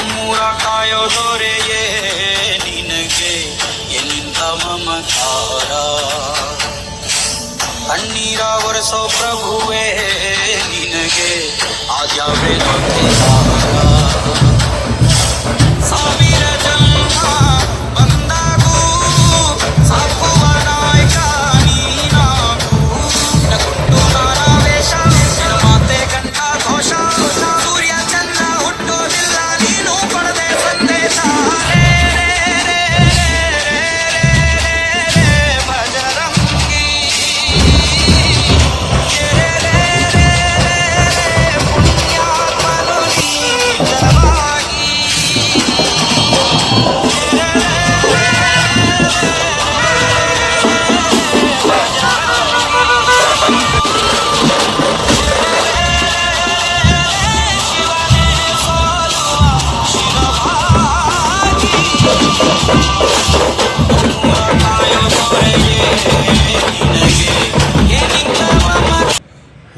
ನಮ್ಮೂರ ಕಾಯೋ ದೊರೆಯೇ ನಿನಗೆ ಎಂತ ಮಮಕಾರ ಕಣ್ಣೀರ ಒರೆಸೋ ಪ್ರಭುವೇ ನಿನಗೆ ಆದ್ಯಾವೇ ದೊಡ್ಡ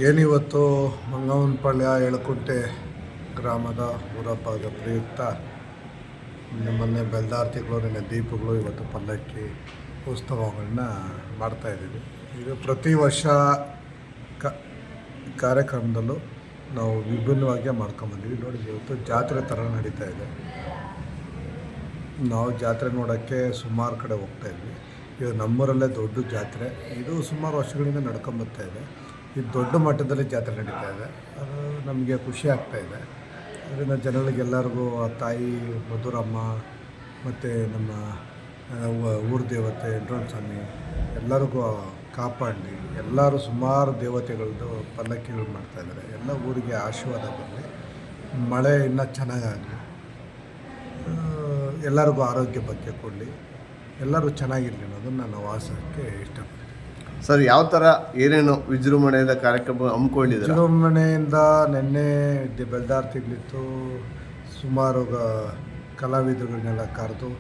ಏನಿವತ್ತು ಮಂಗವನಪಾಳ್ಯ ಎಳಕುಂಟೆ ಗ್ರಾಮದ ಊರಬ್ಬದ ಪ್ರಯುಕ್ತ ಮೊನ್ನೆ ಬೆಲ್ದಾರ್ತಿಗಳು, ನಿನ್ನೆ ದೀಪಗಳು ಇವತ್ತು ಪಲ್ಲಕ್ಕಿ ಉತ್ಸವಗಳನ್ನ ಮಾಡ್ತಾಯಿದ್ದೀವಿ ಇದು ಪ್ರತಿ ವರ್ಷ ಕ, ಕಾರ್ಯಕ್ರಮದಲ್ಲೂ ನಾವು ವಿಭಿನ್ನವಾಗಿ ಮಾಡ್ಕೊಂಬಂದಿವಿ. ನೋಡಿ, ಇವತ್ತು ಜಾತ್ರೆ ಥರ ನಡೀತಾ ಇದೆ. ನಾವು ಜಾತ್ರೆ ನೋಡೋಕ್ಕೆ ಸುಮಾರು ಕಡೆ ಹೋಗ್ತಾಯಿದ್ವಿ ಇದು ನಮ್ಮೂರಲ್ಲೇ ದೊಡ್ಡ ಜಾತ್ರೆ. ಇದು ಸುಮಾರು ವರ್ಷಗಳಿಂದ ನಡ್ಕೊಂಬರ್ತಾ ಇದೆ. ಇದು ದೊಡ್ಡ ಮಟ್ಟದಲ್ಲಿ ಜಾತ್ರೆ ನಡೀತಾ ಇದೆ. ಅದು ನಮಗೆ ಖುಷಿ ಆಗ್ತಾ ಇದೆ. ಅದರಿಂದ ಜನಗಳಿಗೆಲ್ಲರಿಗೂ ಆ ತಾಯಿ ಮಧುರಮ್ಮ ಮತ್ತು ನಮ್ಮ ಊರು ದೇವತೆ ಎಂಟ್ರೋನ್ ಸ್ವಾಮಿ ಎಲ್ಲರಿಗೂ ಕಾಪಾಡಿ. ಎಲ್ಲರೂ ಸುಮಾರು ದೇವತೆಗಳದ್ದು ಪಲ್ಲಕ್ಕಿಗಳು ಮಾಡ್ತಾಯಿದ್ದಾರೆ ಎಲ್ಲ ಊರಿಗೆ ಆಶೀರ್ವಾದ ಬರಲಿ ಮಳೆ ಇನ್ನೂ ಚೆನ್ನಾಗಾಗಲಿ. ಎಲ್ಲರಿಗೂ ಆರೋಗ್ಯ ಬಗ್ಗೆ ಕೊಡಲಿ. ಎಲ್ಲರೂ ಚೆನ್ನಾಗಿರಲಿ ಅನ್ನೋದನ್ನು ನಾನು ವಾಸಕ್ಕೆ ಇಷ್ಟಪಡ್ತೀವಿ. ಸರ್, ಯಾವ ಥರ ಏನೇನು ವಿಜೃಂಭಣೆಯಿಂದ ಕಾರ್ಯಕ್ರಮ ಹಮ್ಮಿಕೊಂಡಿದ್ದೆ ವಿಜೃಂಭಣೆಯಿಂದ ನಿನ್ನೆ ಬೆಲ್ದಾರ್ತಿಗಳಿತ್ತು ಸುಮಾರು ಕಲಾವಿದರನ್ನೆಲ್ಲ ಕರೆದು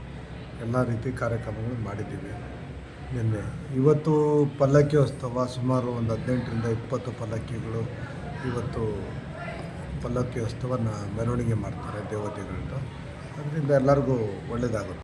ಎಲ್ಲ ರೀತಿ ಕಾರ್ಯಕ್ರಮಗಳು ಮಾಡಿದ್ದೀವಿ. ನಿನ್ನೆ ಇವತ್ತು ಪಲ್ಲಕ್ಕಿ ಉತ್ಸವ ಸುಮಾರು ಒಂದು ಹದಿನೆಂಟರಿಂದ ಇಪ್ಪತ್ತು ಪಲ್ಲಕ್ಕಿಗಳು ಇವತ್ತು ಪಲ್ಲಕ್ಕಿ ಉತ್ಸವನ ಮೆರವಣಿಗೆ ಮಾಡ್ತಾರೆ ದೇವತೆಗಳಿಂದ. ಅದರಿಂದ ಎಲ್ಲರಿಗೂ ಒಳ್ಳೆಯದಾಗುತ್ತೆ